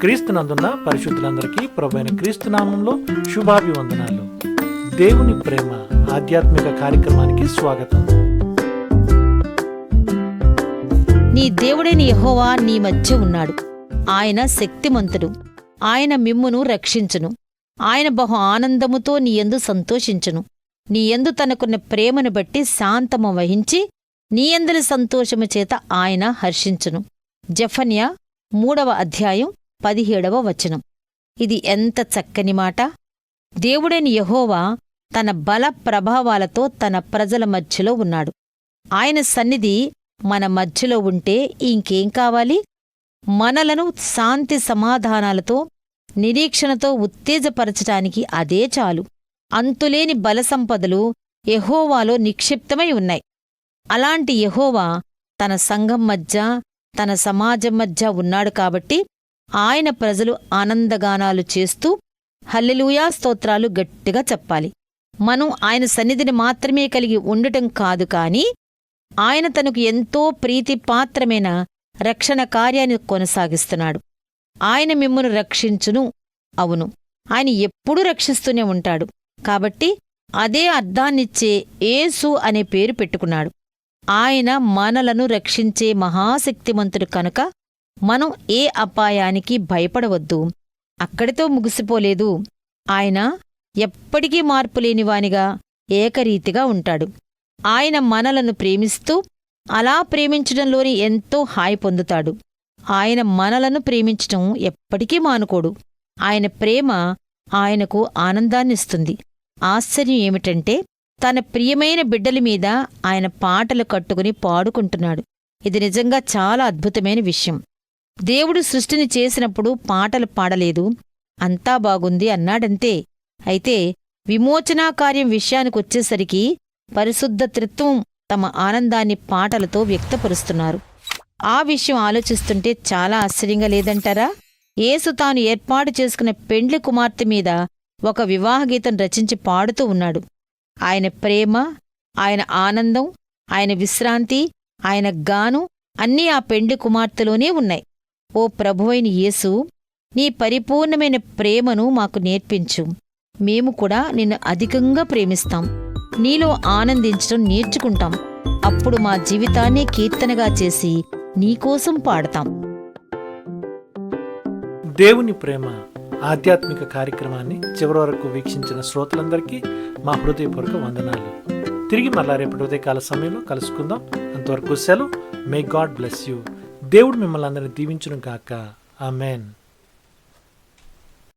క్రీస్తునందున్న పరిశుద్ధులందరికీ ప్రభైన క్రీస్తునామంలో శుభాభివందనాలు. దేవుని ప్రేమ ఆధ్యాత్మిక కార్యక్రమానికి స్వాగతం. నీ దేవుడైన యహోవా నీ మధ్య ఉన్నాడు. ఆయన శక్తిమంతుడు. ఆయన మిమ్మును రక్షించును. ఆయన బహు ఆనందముతో నీ యందు సంతోషించును. నీ యందు తనకున్న ప్రేమను బట్టి శాంతము వహించి నీ యందుల సంతోషము చేత ఆయన హర్షించును. జఫన్యా మూడవ అధ్యాయం పదిహేడవ వచనం. ఇది ఎంత చక్కని మాట? దేవుడైన యహోవా తన బల ప్రభావాలతో తన ప్రజల మధ్యలో ఉన్నాడు. ఆయన సన్నిధి మన మధ్యలో ఉంటే ఇంకేం కావాలి? మనలను శాంతి సమాధానాలతో నిరీక్షణతో ఉత్తేజపరచటానికి అదే చాలు. అంతులేని బలసంపదలు యహోవాలో నిక్షిప్తమై ఉన్నాయి. అలాంటి యహోవా తన సంఘం మధ్య తన సమాజం మధ్య ఉన్నాడు కాబట్టి ఆయన ప్రజలు ఆనందగానాలు చేస్తూ హల్లెలూయా స్తోత్రాలు గట్టిగా చెప్పాలి. మనం ఆయన సన్నిధిని మాత్రమే కలిగి ఉండటం కాదు కాని ఆయన తనకు ఎంతో ప్రీతిపాత్రమైన రక్షణ కార్యాన్ని కొనసాగిస్తున్నాడు. ఆయన మిమ్మను రక్షించును అవును. ఆయన ఎప్పుడూ రక్షిస్తూనే ఉంటాడు. కాబట్టి అదే అర్థాన్నిచ్చే ఏసు అనే పేరు పెట్టుకున్నాడు. ఆయన మనలను రక్షించే మహాశక్తిమంతుడు కనుక మనం ఏ అపాయానికి భయపడవద్దు. అక్కడితో ముగిసిపోలేదు. ఆయన ఎప్పటికీ మార్పులేనివానిగా ఏకరీతిగా ఉంటాడు. ఆయన మనలను ప్రేమిస్తూ అలా ప్రేమించడంలోని ఎంతో హాయి పొందుతాడు. ఆయన మనలను ప్రేమించటం ఎప్పటికీ మానుకోడు. ఆయన ప్రేమ ఆయనకు ఆనందాన్నిస్తుంది. ఆశ్చర్యం ఏమిటంటే తన ప్రియమైన బిడ్డల మీద ఆయన పాటలు కట్టుకుని పాడుకుంటున్నాడు. ఇది నిజంగా చాలా అద్భుతమైన విషయం. దేవుడు సృష్టిని చేసినప్పుడు పాటలు పాడలేదు. అంతా బాగుంది అన్నాడంతే. అయితే విమోచనా కార్యం విషయానికొచ్చేసరికి పరిశుద్ధ త్రిత్వం తమ ఆనందాన్ని పాటలతో వ్యక్తపరుస్తున్నారు. ఆ విషయం ఆలోచిస్తుంటే చాలా ఆశ్చర్యంగా లేదంటారా? యేసు తాను ఏర్పాటు చేసుకున్న పెండ్లి కుమార్తె మీద ఒక వివాహగీతం రచించి పాడుతూ ఉన్నాడు. ఆయన ప్రేమ ఆయన ఆనందం ఆయన విశ్రాంతి ఆయన గాను అన్నీ ఆ పెండ్లి కుమార్తెలోనే ఉన్నాయి. ఓ ప్రభువైన యేసు నీ పరిపూర్ణమైన ప్రేమను మాకు నేర్పించు. మేము కూడా నిన్ను అధికంగా ప్రేమిస్తాం. నీలో ఆనందించడం నేర్చుకుంటాం. అప్పుడు మా జీవితాన్ని కీర్తనగా చేసి నీకోసం పాడతాం. దేవుని ప్రేమ ఆధ్యాత్మిక కార్యక్రమాన్ని చివరి వరకు వీక్షించిన శ్రోతలందరికీ మా హృదయపూర్వక వందనాలు. తిరిగి మళ్ళా రేపటి ఉదయకాల సమయంలో కలుసుకుందాం. అంతవరకు సెలవు. మే గాడ్ బ్లెస్ యూ దేవుడు మిమ్మల్ని అందరిని దీవించును గాక. ఆమెన్.